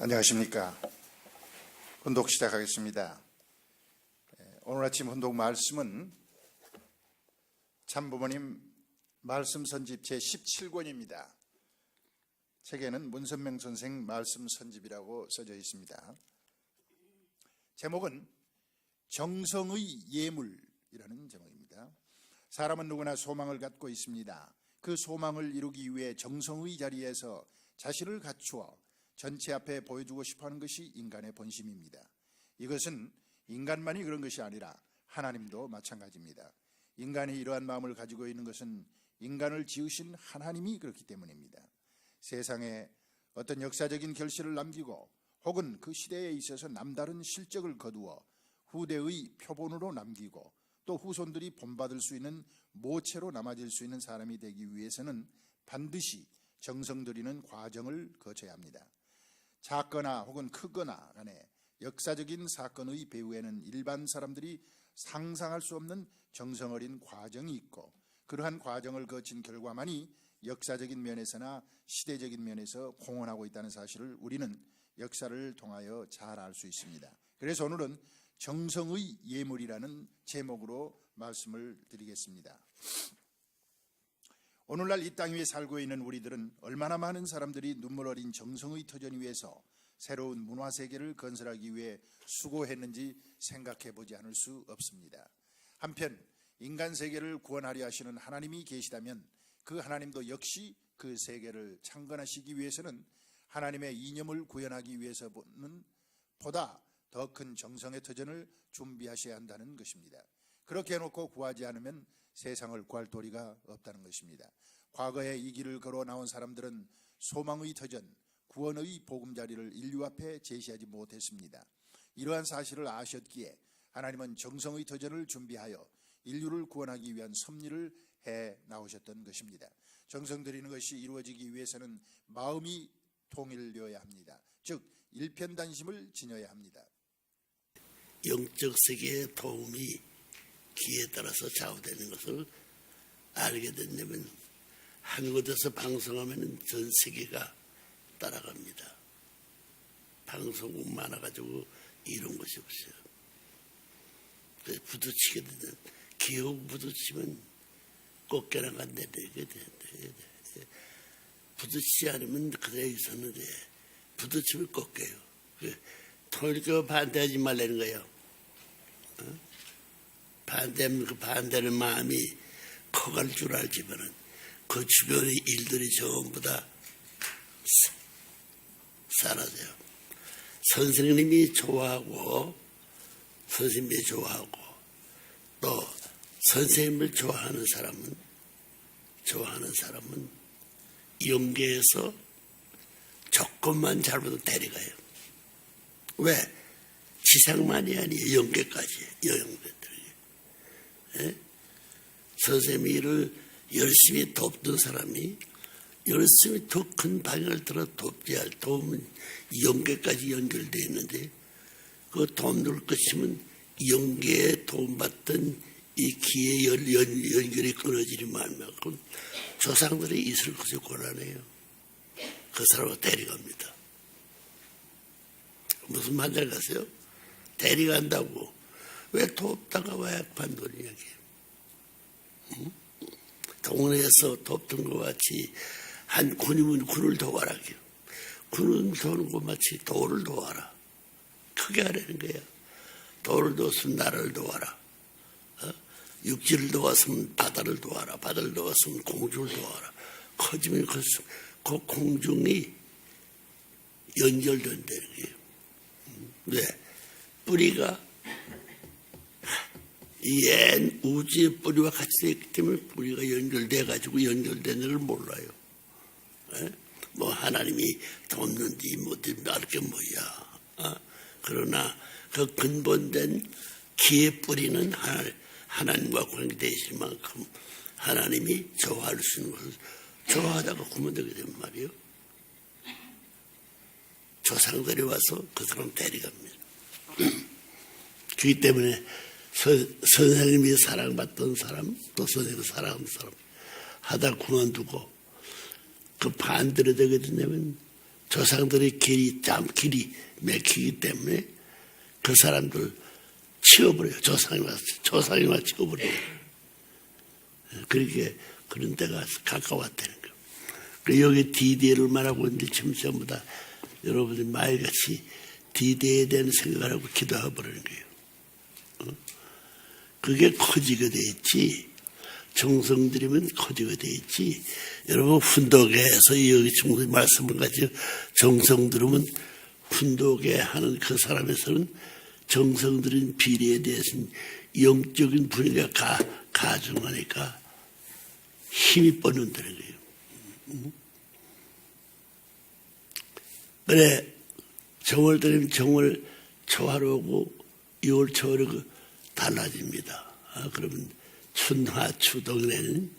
안녕하십니까. 혼독 시작하겠습니다. 예, 오늘 아침 혼독 말씀은 참부모님 말씀 선집 제 17권입니다. 책에는 문선명 선생 말씀 선집이라고 써져 있습니다. 제목은 정성의 예물이라는 제목입니다. 사람은 누구나 소망을 갖고 있습니다. 그 소망을 이루기 위해 정성의 자리에서 자신을 갖추어 전체 앞에 보여주고 싶어 하는 것이 인간의 본심입니다. 이것은 인간만이 그런 것이 아니라 하나님도 마찬가지입니다. 인간이 이러한 마음을 가지고 있는 것은 인간을 지으신 하나님이 그렇기 때문입니다. 세상에 어떤 역사적인 결실을 남기고 혹은 그 시대에 있어서 남다른 실적을 거두어 후대의 표본으로 남기고 또 후손들이 본받을 수 있는 모체로 남아질 수 있는 사람이 되기 위해서는 반드시 정성 들이는 과정을 거쳐야 합니다. 작거나 혹은 크거나 간에 역사적인 사건의 배후에는 일반 사람들이 상상할 수 없는 정성 어린 과정이 있고 그러한 과정을 거친 결과만이 역사적인 면에서나 시대적인 면에서 공헌하고 있다는 사실을 우리는 역사를 통하여 잘 알 수 있습니다. 그래서 오늘은 정성의 예물이라는 제목으로 말씀을 드리겠습니다. 오늘날 이 땅 위에 살고 있는 우리들은 얼마나 많은 사람들이 눈물 어린 정성의 터전 위에서 새로운 문화 세계를 건설하기 위해 수고했는지 생각해 보지 않을 수 없습니다. 한편 인간 세계를 구원하려 하시는 하나님이 계시다면 그 하나님도 역시 그 세계를 창건하시기 위해서는 하나님의 이념을 구현하기 위해서는 보다 더 큰 정성의 터전을 준비하셔야 한다는 것입니다. 그렇게 해놓고 구하지 않으면 세상을 구할 도리가 없다는 것입니다. 과거에 이 길을 걸어 나온 사람들은 소망의 터전, 구원의 보금자리를 인류 앞에 제시하지 못했습니다. 이러한 사실을 아셨기에 하나님은 정성의 터전을 준비하여 인류를 구원하기 위한 섭리를 해 나오셨던 것입니다. 정성 들이는 것이 이루어지기 위해서는 마음이 통일되어야 합니다. 즉 일편단심을 지녀야 합니다. 영적 세계의 도움이 기에 따라서 좌우되는 것을 알게 된다면 한 곳에서 방송하면 전 세계가 따라갑니다. 방송국 많아가지고 이런 것이 없어요. 그 부딪히게 되는 기억 부딪히면 꽃게나 간데 되게 돼. 부딪히지 않으면 그대로 있었는데 부딪히면 꽃게요. 통일교 반대하지 말라는 거예요. 어? 반대 그 반대는 마음이 커갈 줄 알지만은 그 주변의 일들이 전부 다 사- 사라져요. 선생님이 좋아하고 선생님이 좋아하고 또 선생님을 좋아하는 사람은 좋아하는 사람은 연계해서 조금만 잘못도 데려가요. 왜? 지상만이 아니에요. 연계까지. 여영배들이. 예? 선생님이 일을 열심히 돕던 사람이 열심히 더 큰 방향을 들어 돕지 할 도움은 연계까지 연결되어 있는데 그 도움을 끝이면 연계에 도움받던 이 기의 연, 연, 연결이 끊어지지 말만큼 조상들의 있을 것이 곤란해요. 그 사람을 데려갑니다. 무슨 말인지 가세요? 데려간다고. 왜 돕다가 왜 반돌이냐기. 응? 동네에서 돕던 것 같이 한 군이면 군을 도와라. 군은 도는 것 마치 도를 도와라. 크게 하라는 거야. 도를 도왔으면 나라를 도와라. 어? 육지를 도왔으면 바다를 도와라. 바다를 도왔으면 공중을 도와라. 커지면 커지면 그 공중이 연결된다는 거예요. 왜? 뿌리가 옛 우주의 뿌리와 같이 되기 때문에 뿌리가 연결돼 가지고 연결된 줄 몰라요. 에? 뭐 하나님이 돕는지 뭐지 알게 뭐야. 어? 그러나 그 근본된 기의 뿌리는 하나, 하나 님과 관계되실 만큼 하나님이 좋아할 수 있는 것을 좋아하다가 구면되게 된 말이에요. 조상들이 와서 그 사람 데려갑니다. 그렇기 때문에 선, 선생님이 사랑받던 사람, 또 선생님이 사랑하는 사람 하다 그만두고 그 반대로 되게 된다면 조상들의 길이 참 길이 맥히기 때문에 그 사람들 치워버려요. 조상이 와서 조상이 와서 치워버려요. 그렇게 그런 데가 가까웠다는 거예요. 그 여기 디데이를 말하고 있는데 지금 전부 다 여러분들이 말같이 디데이에 대한 생각을 하고 기도해 버리는 거예요. 어? 그게 커지게 돼 있지. 정성 들이면 커지게 돼 있지. 여러분 훈독에서 여기 지금 말씀을 가지고 정성 들으면 훈독에 하는 그 사람에서는 정성 들인 비리에 대해서는 영적인 분위기가 가, 가중하니까 힘이 뻗는다는 거예요. 그래 정월 들이면 정월 초하루고 6월 초하루 달라집니다. 아, 그러면 춘하 추동에는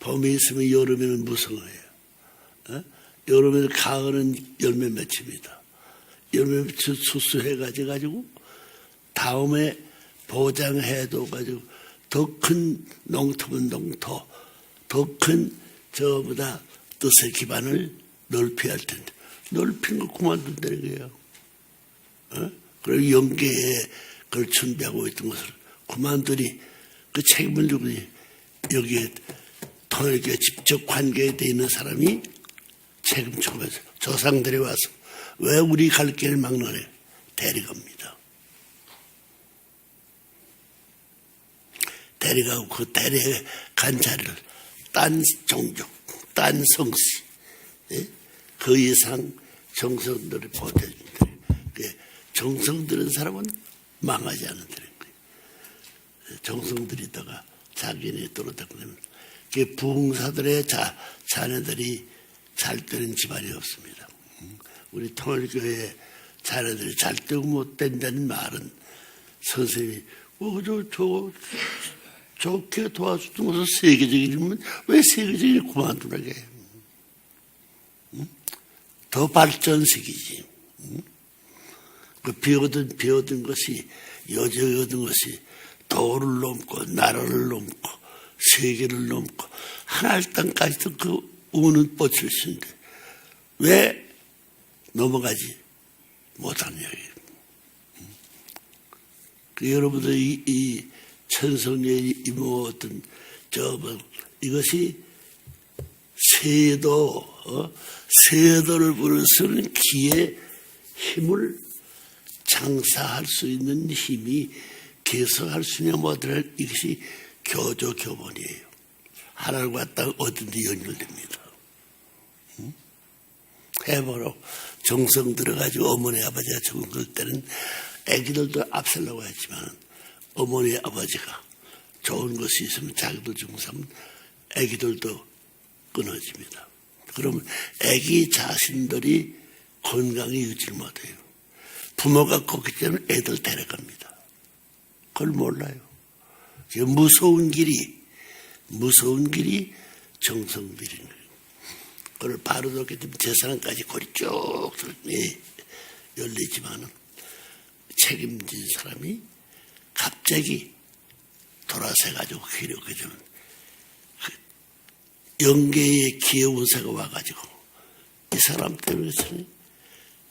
봄이 있으면 여름에는 무성해요. 어? 여름에는 가을은 열매 맺힙니다. 열매 맺혀 수수해가지고 가지고 다음에 보장해도 가지고 더 큰 농토면 농토, 더 큰 저보다 뜻의 기반을 넓혀야 할 텐데 넓힌 거 그만둔다는 거예요. 어? 그리고 연계에 그걸 준비하고 있던 것을 그만두니 그 책임을 지고 여기에 통일교에 직접 관계에 돼 있는 사람이 책임지면서 조상들이 와서 왜 우리 갈 길을 막론해 데려갑니다. 데려가고 그 데려간 자리를 딴 종족, 딴 성씨, 예? 그 이상 정성들을 보태준다. 정성 들은 사람은 망하지 않는다는 거예요. 정성 들이다가 자기네 떨어졌고 그러면 그 부흥사들의 자, 자녀들이 잘 되는 집안이 없습니다. 우리 통일교회 자녀들이 잘 되고 못 된다는 말은 선생님이 어, 저, 저, 좋게 도와줬던 것은 세계적이면 왜 세계적인 그만두라게 더 발전식이지. 그 비어든 비어든 것이 얻은 것이 도를 넘고 나라를 넘고 세계를 넘고 하나의 땅까지도 그 우는 뻗칠 수 있는데 왜 넘어가지 못하느냐. 그 여러분들 이, 이 천성에 이모었던 저뭐 이것이 세도 어? 세도를 부르는 기의 힘을 장사할 수 있는 힘이 계속할 수 있냐 뭐더라 이것이 교조 교본이에요. 하나를 갖다가 어딘지 연결됩니다. 응? 해보로 정성 들어가지고 어머니 아버지가 죽은 걸 때는 애기들도 앞설라고 했지만 어머니 아버지가 좋은 것이 있으면 자기들 중삼 애기들도 끊어집니다. 그러면 애기 자신들이 건강히 유지를 못해요. 부모가 컸기 때문에 애들 데려갑니다. 그걸 몰라요. 무서운 길이, 무서운 길이 정성비린 거예요. 그걸 바로 듣게 되면 재산까지 골이 쭉 예, 열리지만은 책임진 사람이 갑자기 돌아서가지고 기력게 되면 영계의 기회운세가 와가지고 이 사람 때문에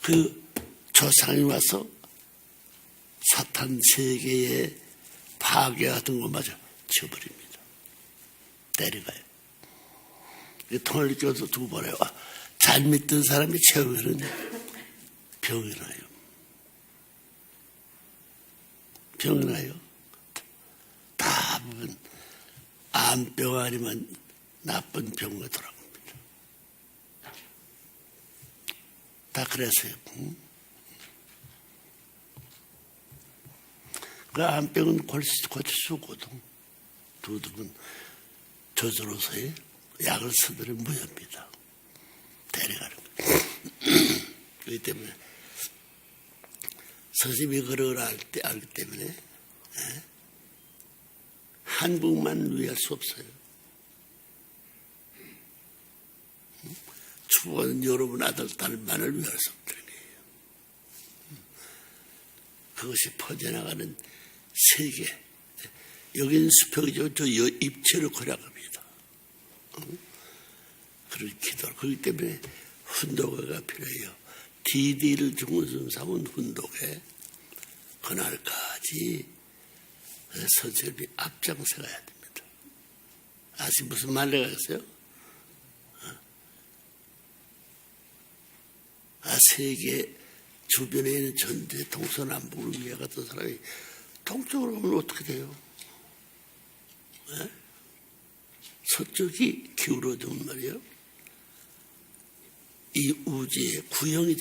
그 조상이 와서 사탄 세계에 파괴하던 것마저 치워버립니다. 때려가요. 통일교도 두고 보래요. 잘 믿던 사람이 처음에는 병이 나요. 병이 나요. 대부분 암병 아니면 나쁜 병으로 돌아갑니다. 다 그래서요. 응? 그 고칠 수 없거든. 두둑은 저절로서의 약을 쓰더니 무효입니다. 데려가는. 그렇기 때문에 선생님이 그걸 알 때, 알기 때문에 에? 한국만 위할 수 없어요. 추구하는 여러분 아들, 딸만을 위할 수 없다는 거예요. 그것이 퍼져나가는 세계. 여기는 수평이죠. 저 입체를 고려합니다. 그런 기도. 그렇기 때문에 훈독회가 필요해요. DD를 중심 삼은 훈독회 그날까지 선생님이 앞장서가야 됩니다. 아시 무슨 말을 하겠어요? 아, 세계 주변에 있는 전대 동서남북을 위해 갔던 사람이 동쪽으로 오면 어떻게 돼요? 예? 서쪽이 기울어지면 말이에요. 이 우주의 구형이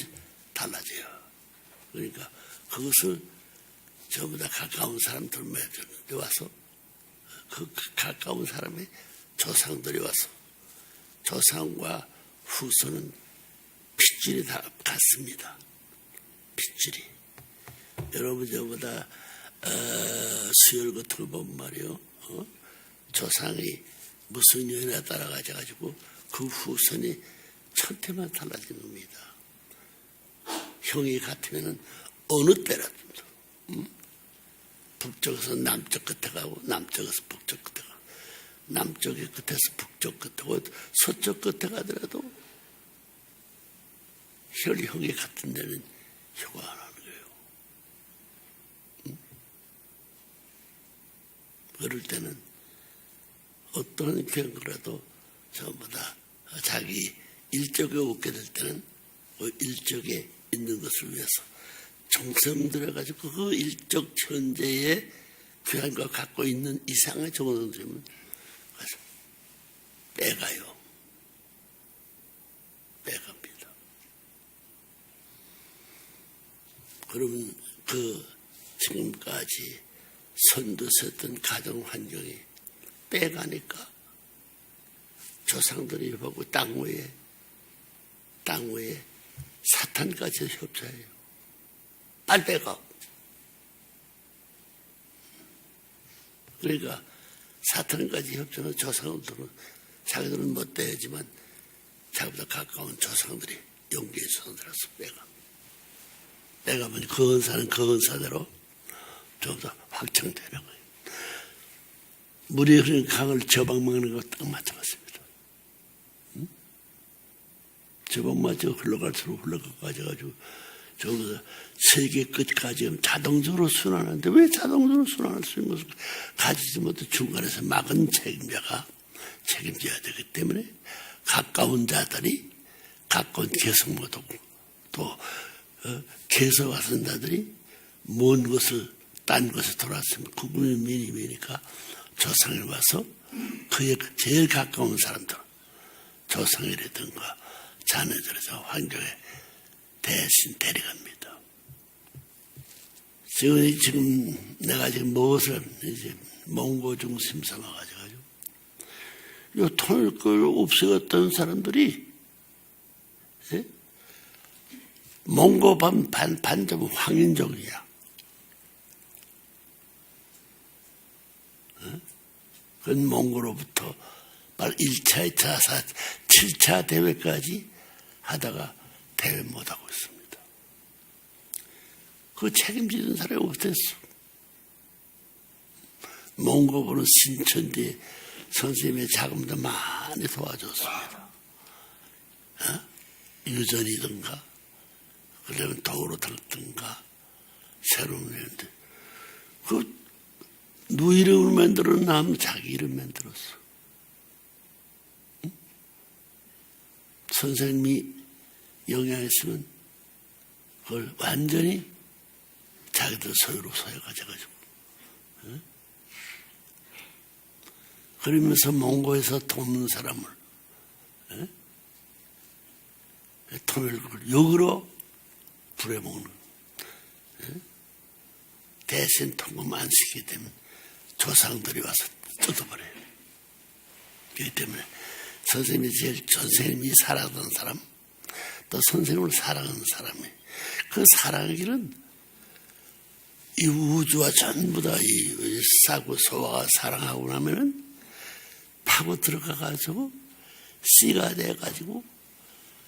달라져요. 그러니까 그것을 전부 다 가까운 사람들만 해줬는데 와서 그 가까운 사람의 조상들이 와서 조상과 후손은 핏줄이 다 같습니다. 핏줄이. 여러분 저보다 어, 수혈 같은 거 보면 말이요. 어? 조상이 무슨 연에 따라가져가지고 그 후손이 천태만 달라진 겁니다. 형이 같으면은 어느 때라도 음? 북쪽에서 남쪽 끝에 가고 남쪽에서 북쪽 끝에 가고 남쪽의 끝에서 북쪽 끝에 가고 서쪽 끝에 가더라도 혈형이 같은 데는 효가 안 하는 거예요. 음? 그럴 때는 어떤 경우라도 전부 다 자기 일적에 오게 될 때는 그 일적에 있는 것을 위해서 정성 들여가지고 그 일적 현재의 귀한과 갖고 있는 이상의 정성 들이면 그래서 빼가요. 빼갑니다. 그러면 그 지금까지 선두섰던 가정 환경이 빼가니까 조상들이 보고 땅 위에 땅 위에 사탄까지 협조해요. 빨빼가. 그러니까 사탄까지 협조는 조상들은 자기들은 못되지만 자기보다 가까운 조상들이 용기에 손들어서 빼가. 빼가면 그 은사는 그 은사대로 좀더 확장되는 거예요. 물이 흐르는 강을 저방 먹는 것딱 마찬가지입니다. 응? 저방 맞춰 흘러갈수록 흘러가가지고 저기서 세계 끝까지 자동적으로 순환하는데 왜 자동적으로 순환할 수 있는 것을 가지지 못해 중간에서 막은 책임자가 책임져야 되기 때문에 가까운 자들이 가까운 개성 못하고 또 어, 개서 왔은 자들이 먼 것을 딴 것에 돌아왔으면 구분이 미니미니까 조상에 와서 그의 제일 가까운 사람들 조상이라든가 자녀들에서 환경에 대신 데려갑니다. 지금, 지금 내가 지금 무엇을 이제 몽고 중심 삼아가지고 요 통일 걸 없애었던 사람들이 예? 몽고 반, 반, 반점 황인종이야. 그건 몽고로부터 말 1차, 2차, 4, 7차 대회까지 하다가 대회 못하고 있습니다. 그 책임지는 사람이 없었어. 몽고보는 신천지 선생님의 자금도 많이 도와줬습니다. 어? 유전이든가, 그러면 도로 들든가, 새로운 일들. 그, 누 이름을 만들었나 자기 이름 만들었어. 응? 선생님이 영향했으면 그걸 완전히 자기들 소유로 소유가져가지고. 응? 그러면서 몽고에서 돕는 사람을 응? 통일국을 역으로 부려먹는 응? 대신 통금 안 시키게 되면 조상들이 와서 뜯어버려요. 그렇기 때문에 선생님이 제일 선생님이 사랑하는 사람 또 선생님을 사랑하는 사람이 그 사랑의 길은 이 우주와 전부 다 이 사고 소화가 사랑하고 나면은 파고 들어가가지고 씨가 돼가지고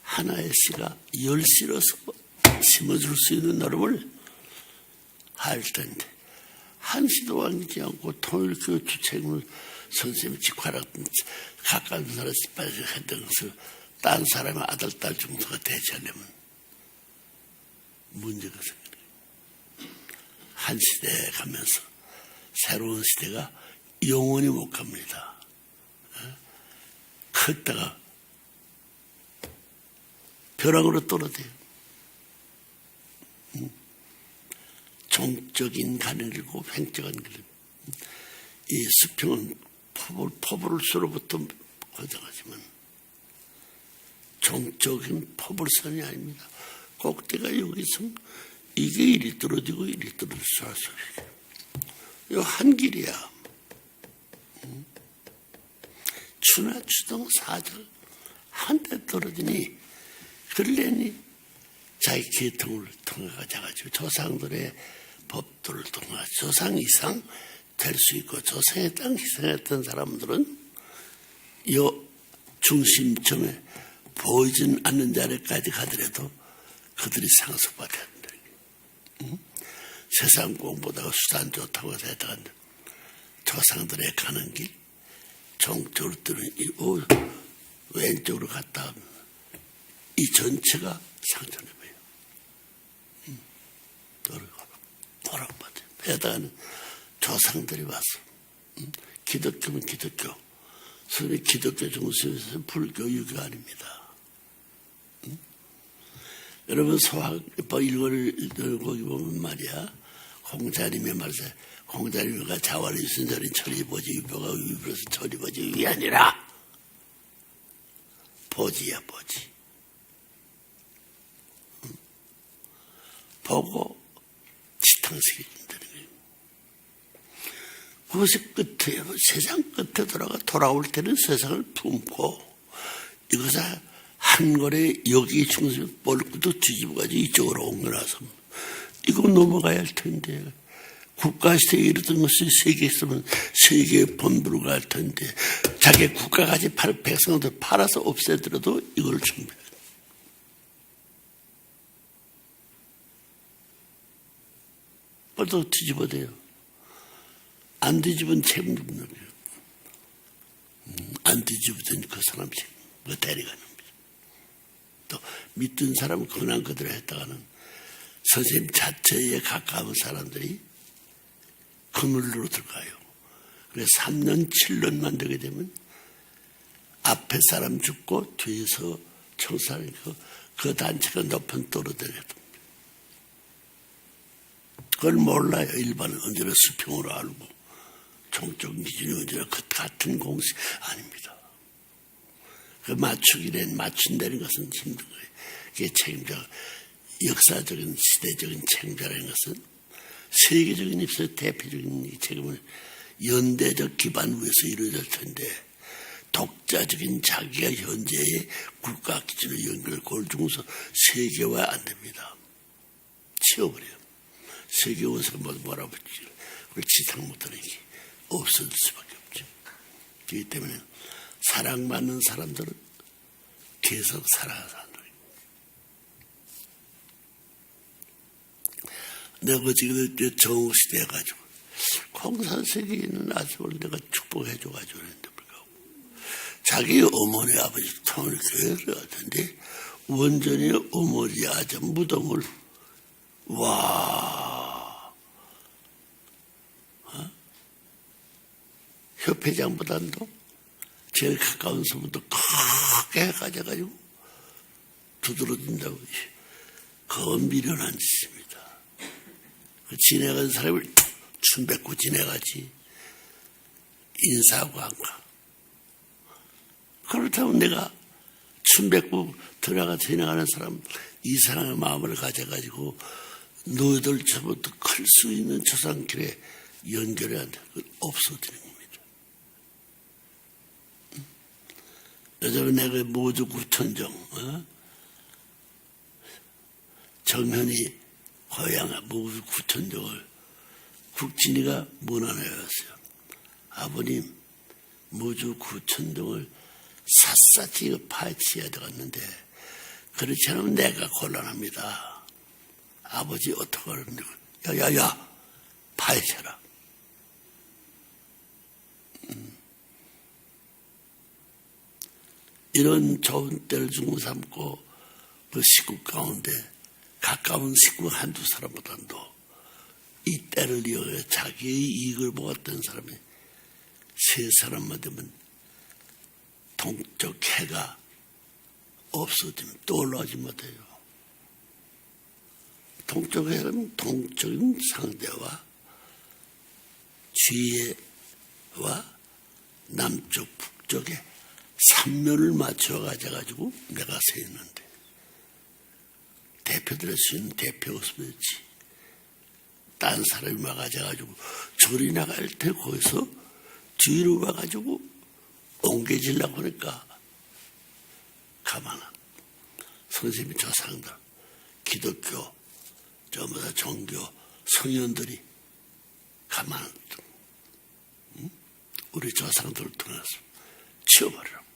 하나의 씨가 열 씨로서 심어줄 수 있는 노름을 할 텐데 한 시도 왕지 않고 통일교 주책임을 선생님이 직화라든 가까운 사람이 빨리 것을 딴 사람의 아들, 딸 중서가 대체하려면 문제가 생기는 거예요. 한 시대에 가면서 새로운 시대가 영원히 못 갑니다. 어? 컸다가 벼락으로 떨어져요. 종적인 간을고 횡적한 길. 이 수평은 포불, 포불수로부터 거정하지만 종적인 포불선이 아닙니다. 꼭대가 여기서 이게 이리 떨어지고 이리 떨어질 수 없어요. 이한 길이야. 음. 추나 추동 사절 한 대 떨어지니 그러려니 자기 계통을 통해 가지고 조상들의 법도를 통해 조상 이상 될 수 있고 조상의 땅 희생했던 사람들은 요 중심점에 보이진 않는 자리까지 가더라도 그들이 상속받아야 된다. 응? 세상 공보다가 수단 좋다고 해서 조상들의 가는 길 종적으로 뜨는 이 오, 왼쪽으로 갔다 하면 이 전체가 상처를 보여. 응? 받아요. 배다가는 조상들이 왔어. 응? 기독교면 기독교. 선생님 기독교 중심에서 불교 유교 아닙니다. 응? 여러분 소학 일거를 거기 보면 말이야 공자님의 말세 공자님과 자활이 순전히 천리보지 유교가 유교에서 천리보지 위 아니라 보지야 보지 응? 보고 준다는 거예요. 그것이 끝에 세상 끝에 돌아가 돌아올 때는 세상을 품고 이것을 한 걸에 여기 중심에 볼구도 뒤집어가지고 이쪽으로 옮겨놔서 이거 넘어가야 할 텐데 국가시대에 이르던 것이 세계에 있으면 세계의 본부로 갈 텐데 자기 국가까지 팔, 백성들 팔아서 없애더라도 이걸 준비해 벌써 뒤집어대요 안 뒤집은 책임은 거예요 음, 안 뒤집어든 그 사람 책임 그 데려가는 거죠 또 믿던 사람은 그냥 그대로 했다가는 선생님 자체에 가까운 사람들이 그늘로 들어가요. 그래서 3년, 7년만 되게 되면 앞에 사람 죽고 뒤에서 청사하니 그, 그 단체가 높은 떨어져야 됩니다. 그걸 몰라요. 일반은 언제나 수평으로 알고 종적 기준이 언제나 그 같은 공식 아닙니다. 그 맞추기는 맞춘다는 것은 힘든 거예요. 그게 책임자 역사적인 시대적인 책임자라는 것은 세계적인 입서 대표적인 책임을 연대적 기반 위에서 이루어질 텐데 독자적인 자기가 현재의 국가 기준을 연결 골중서 세계화 안 됩니다. 치워버려요. 세계 원수가 뭐 뭐라고. 그걸 지상 못하는 게 없어질 수밖에 없죠. 그렇기 때문에 사랑받는 사람들은 계속 살아가서 내가 지금 정시대 해가지고 공산세계에는 아직을 내가 축복해줘가지고 그랬는데 불구하고 자기 어머니 아버지 통을 교회를 하던데 원전이 어머니 아자 무덤을 와 협회장보다도 제일 가까운 소문도 크게 가져가지고 두드러진다고 그 미련한 짓입니다. 그 지내간 사람을 춤 뱉고 지내가지 인사하고 한가 그렇다면 내가 춤 뱉고 들어가 지나가는 사람 이 사람의 마음을 가져가지고 너희들처부터 클 수 있는 조상길에 연결해야 돼. 없어지는 요즘에 내가 모두 구천정 어? 정현이 고향아 모두 구천정을 국진이가 문안해왔어요. 아버님 모주 구천정을 샅샅이 파헤쳐야 되겠는데 그렇지 않으면 내가 곤란합니다. 아버지 어떻게 하는데 야야 야 파헤쳐라. 이런 좋은 때를 중고 삼고 그 식구 가운데 가까운 식구 한두 사람보다도 이 때를 이용해 자기의 이익을 보았던 사람이 세 사람만 되면 동적 해가 없어지면 떠올라오지 못해요. 동쪽 해는 동적인 상대와 지혜와 남쪽 북쪽에 삼면을 맞춰 가져가지고 내가 서 있는데 대표될 수 있는 대표가 없었지. 딴 사람이 와가지고 절이 나갈 때 거기서 뒤로 와가지고 옮겨지려고 하니까 가만한 선생님이 조상들 기독교 전부 다 종교 성현들이 가만 응? 우리 조상들을 통해서 치워버리라고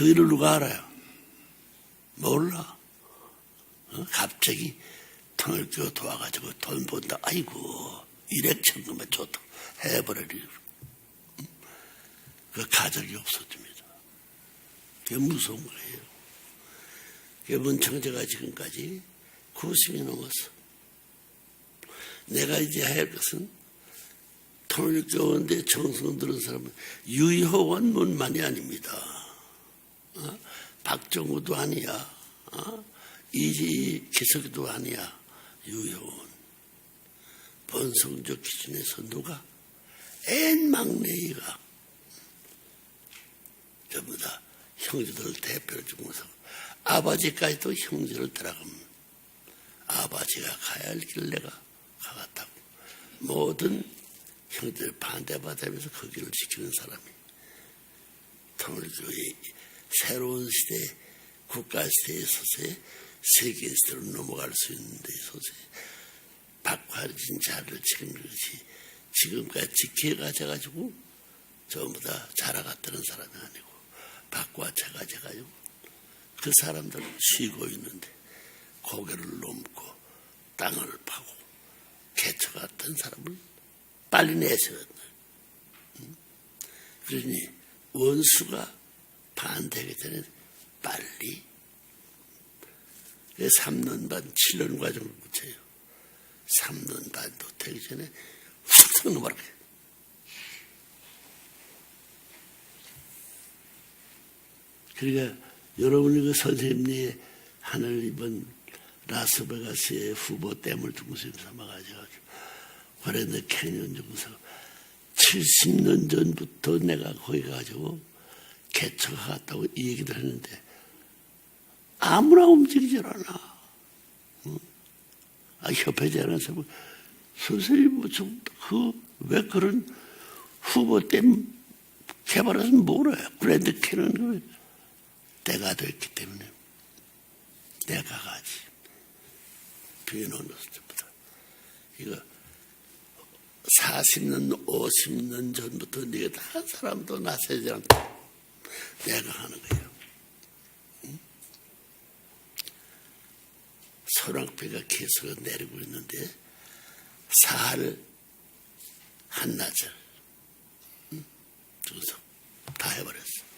그 일을 누가 알아요? 몰라 어? 갑자기 통일교 도와가지고 돈 번다 아이고 일액천금에 좋다 해버리리 응? 그 가족이 없어집니다 그게 무서운 거예요 그게 문청제가 지금까지 90이 넘었어 내가 이제 할 것은 통일교원대 정성 들은 사람은 유효원 문만이 아닙니다. 어? 박정우도 아니야. 어? 이지 기석도 아니야. 유효원. 번성적 기준에서 누가 앤 막내이가 전부 다 형제들 대표를 주면서 아버지까지도 형제를 따라가면 아버지가 가야 할길 내가 가갔다고 모든 형제들 반대받으면서 그 길을 지키는 사람이 통일교의 새로운 시대 국가 시대에 있어서의 세계 시대로 넘어갈 수 있는 데 있어서 박화진 자를 지킨 것이 지금까지 지켜가져가지고 전부 다 자라갔다는 사람이 아니고 바꿔쳐가져가지고 그 사람들은 쉬고 있는데 고개를 넘고 땅을 파고 개척했던 사람을 빨리 내세웠다. 그러니 원수가 반대하기 전에 빨리 3년 반, 7년 과정을 붙여요. 3년 반도 되기 전에 훅 넘어가. 그러니까 여러분이 그 선생님이 하늘 이번 라스베가스의 후보 댐을 중심 삼아 가지고 그랜드 캐년 중에서 70년 전부터 내가 거기 가지고 개척하겠다고 이 얘기를 했는데 아무나 움직이질 않아. 응? 아, 협회장에서 뭐, 선생님, 뭐, 좀, 그, 왜 그런 후보 댐 개발해서 뭐래? 그랜드 캐년, 그, 때가 됐기 때문에 내가 가지. 것부터 이거 40년, 50년 전부터 네가 다 사람도 나서지 않다. 내가 하는 거예요. 응? 소랑비가 계속 내리고 있는데 사할 한나절 응? 중서 다 해버렸어.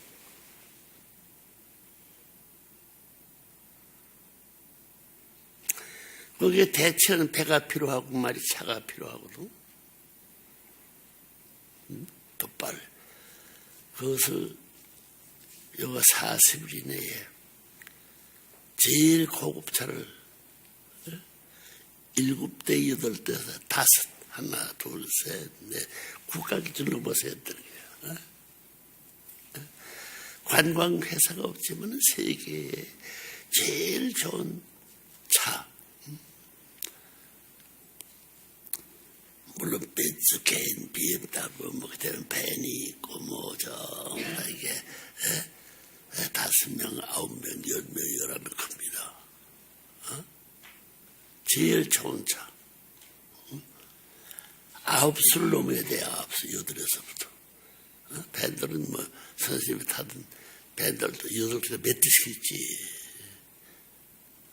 거기에 대체는 배가 필요하고 말이 차가 필요하거든. 음, 똑바로. 그것을 여가 40일 이내에 제일 고급 차를 어? 일곱 대, 여덟 대, 다섯, 하나, 둘, 셋, 넷, 국가 기준으로 보세요. 어? 어? 관광 회사가 없지만 세계에 제일 좋은 차, 물론 벤츠, 개인, BMW, 뭐 그때는 벤이 있고 뭐저 이게 에? 에, 다섯 명, 아홉 명, 열 명, 열한 명 큽니다. 어? 제일 좋은 차. 어? 아홉 수를 넘어야 돼, 아홉 수, 여덟에서부터. 어? 밴들은 뭐, 선생님이 타던 밴들도 여덟 개가 몇 대씩 있지.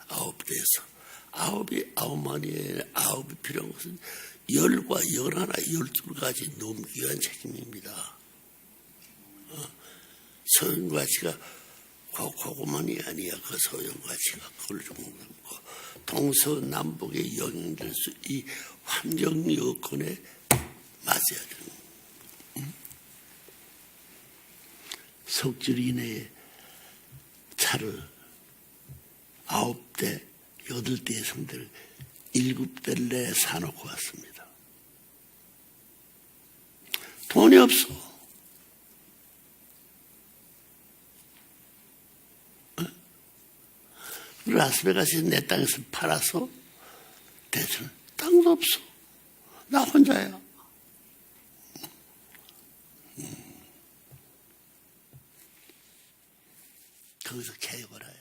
아홉 대에서. 아홉이 아홉만이 아홉이 필요한 것은 열과 열하나 열둘 가지 넘기한 책임입니다. 소형가치가 고, 고구마이 아니야. 그 소형가치가 그걸 좀 먹고 동서남북에 영향될 수 이 환경 여건에 맞아야 되는 거야. 석줄 이내에 차를 아홉 대, 여덟 대의 성대를 일곱 대를 내 사놓고 왔습니다. 돈이 없어. 어? 라스베가스에 내 땅에서 팔아서 대전 땅도 없어. 나 혼자야. 거기서 개혁을 해야